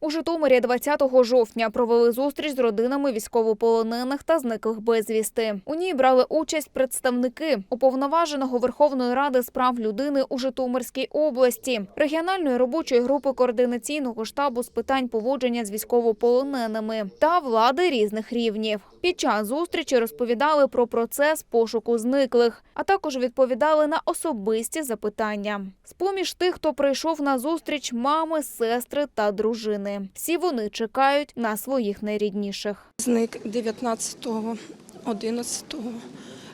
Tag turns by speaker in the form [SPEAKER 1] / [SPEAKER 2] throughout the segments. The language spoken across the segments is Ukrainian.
[SPEAKER 1] У Житомирі 20 жовтня провели зустріч з родинами військовополонених та зниклих безвісти. У ній брали участь представники уповноваженого Верховної Ради з прав людини у Житомирській області, регіональної робочої групи координаційного штабу з питань поводження з військовополоненими та влади різних рівнів. Під час зустрічі розповідали про процес пошуку зниклих, а також відповідали на особисті запитання. З-поміж тих, хто прийшов на зустріч, мами, сестри та дружини. Всі вони чекають на своїх найрідніших.
[SPEAKER 2] Зник 19-го, 11-го.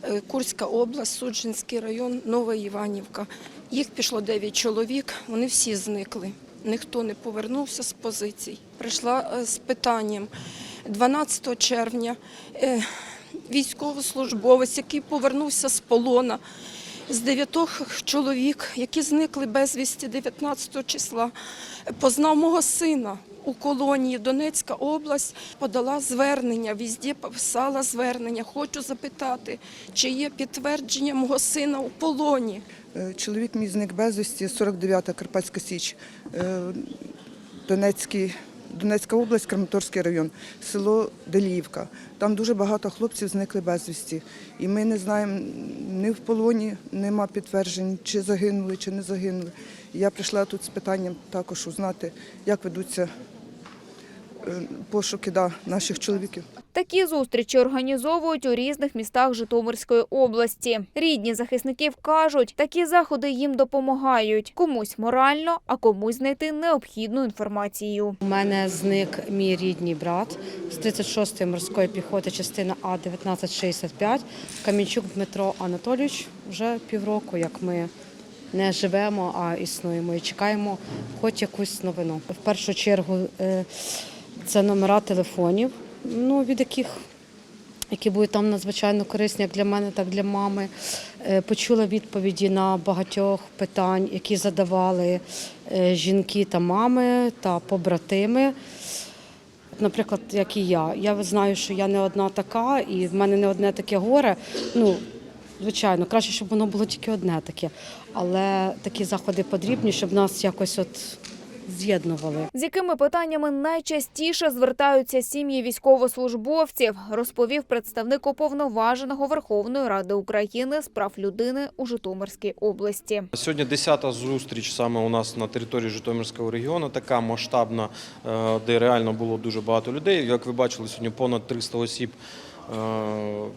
[SPEAKER 2] Е, Курська область, Суджинський район, Нова Іванівка. Їх пішло 9 чоловік, вони всі зникли. Ніхто не повернувся з позицій. Прийшла е, з питанням 12 червня е, військовослужбовець, який повернувся з полона, з дев'ятох чоловік, які зникли безвісті 19 числа, познав мого сина у колонії Донецька область, подала звернення, візді писала звернення. Хочу запитати, чи є підтвердження мого сина у полоні.
[SPEAKER 3] Е, Чоловік мій зник безвісті, 49-та Карпатська Січ, е, Донецький, Донецька область, Краматорський район, село Деліївка. Там дуже багато хлопців зникли безвісті. І ми не знаємо ні в полоні, нема підтверджень, чи загинули, чи не загинули. Я прийшла тут з питанням також узнати, як ведуться пошуки да, наших чоловіків.
[SPEAKER 1] Такі зустрічі організовують у різних містах Житомирської області. Рідні захисників кажуть, такі заходи їм допомагають комусь морально, а комусь знайти необхідну інформацію.
[SPEAKER 4] У мене зник мій рідний брат з 36-ї морської піхоти, частина А 1965. Камінчук Дмитро Анатолійович вже півроку, як ми не живемо, а існуємо і чекаємо хоч якусь новину. В першу чергу е, це номера телефонів, ну від яких які будуть там надзвичайно корисні як для мене, так і для мами. Е, Почула відповіді на багатьох питань, які задавали е, жінки та мами та побратими. Наприклад, як і я. Я знаю, що я не одна така, і в мене не одне таке горе. Ну, звичайно, краще, щоб воно було тільки одне таке. Але такі заходи потрібні, щоб нас якось от з'єднували.
[SPEAKER 1] З якими питаннями найчастіше звертаються сім'ї військовослужбовців, розповів представник уповноваженого Верховної Ради України з прав людини у Житомирській області.
[SPEAKER 5] Сьогодні 10-та зустріч саме у нас на території Житомирського регіону, така масштабна, е, де реально було дуже багато людей. Як ви бачили, сьогодні понад 300 осіб е,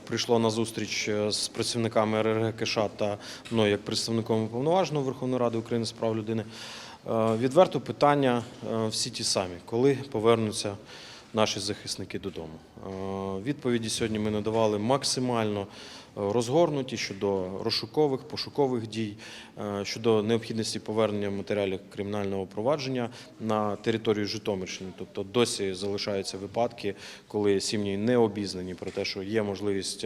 [SPEAKER 5] прийшло на зустріч е, з працівниками РРГКШ та мною як представником уповноваженого Верховної Ради України з прав людини. Е, Відверто питання е, всі ті самі, коли повернуться наші захисники додому. Е, Відповіді сьогодні ми надавали максимально розгорнуті щодо розшукових, пошукових дій, щодо необхідності повернення матеріалів кримінального провадження на територію Житомирщини. Тобто досі залишаються випадки, коли сім'ї не обізнані про те, що є можливість.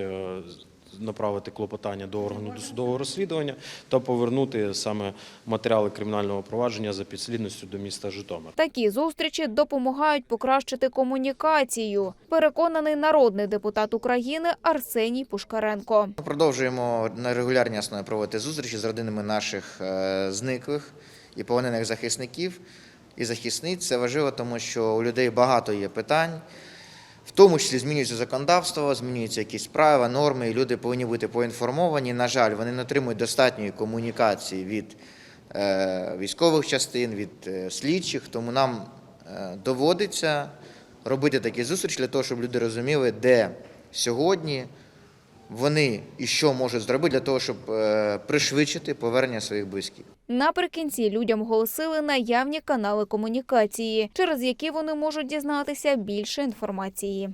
[SPEAKER 5] Направити клопотання до органу досудового розслідування та повернути саме матеріали кримінального провадження за підслідністю до міста Житомир.
[SPEAKER 1] Такі зустрічі допомагають покращити комунікацію. Переконаний народний депутат України Арсеній Пушкаренко.
[SPEAKER 6] Продовжуємо на регулярній основі проводити зустрічі з родинами наших е, зниклих і полонених захисників і захисниць. Це важливо, тому що у людей багато є питань. В тому числі змінюється законодавство, змінюються якісь правила, норми, і люди повинні бути поінформовані. На жаль, вони не отримують достатньої комунікації від е, військових частин, від е, слідчих, тому нам е, доводиться робити такі зустрічі для того, щоб люди розуміли, де сьогодні вони і що можуть зробити для того, щоб е, пришвидшити повернення своїх близьких.
[SPEAKER 1] Наприкінці людям голосили наявні канали комунікації, через які вони можуть дізнатися більше інформації.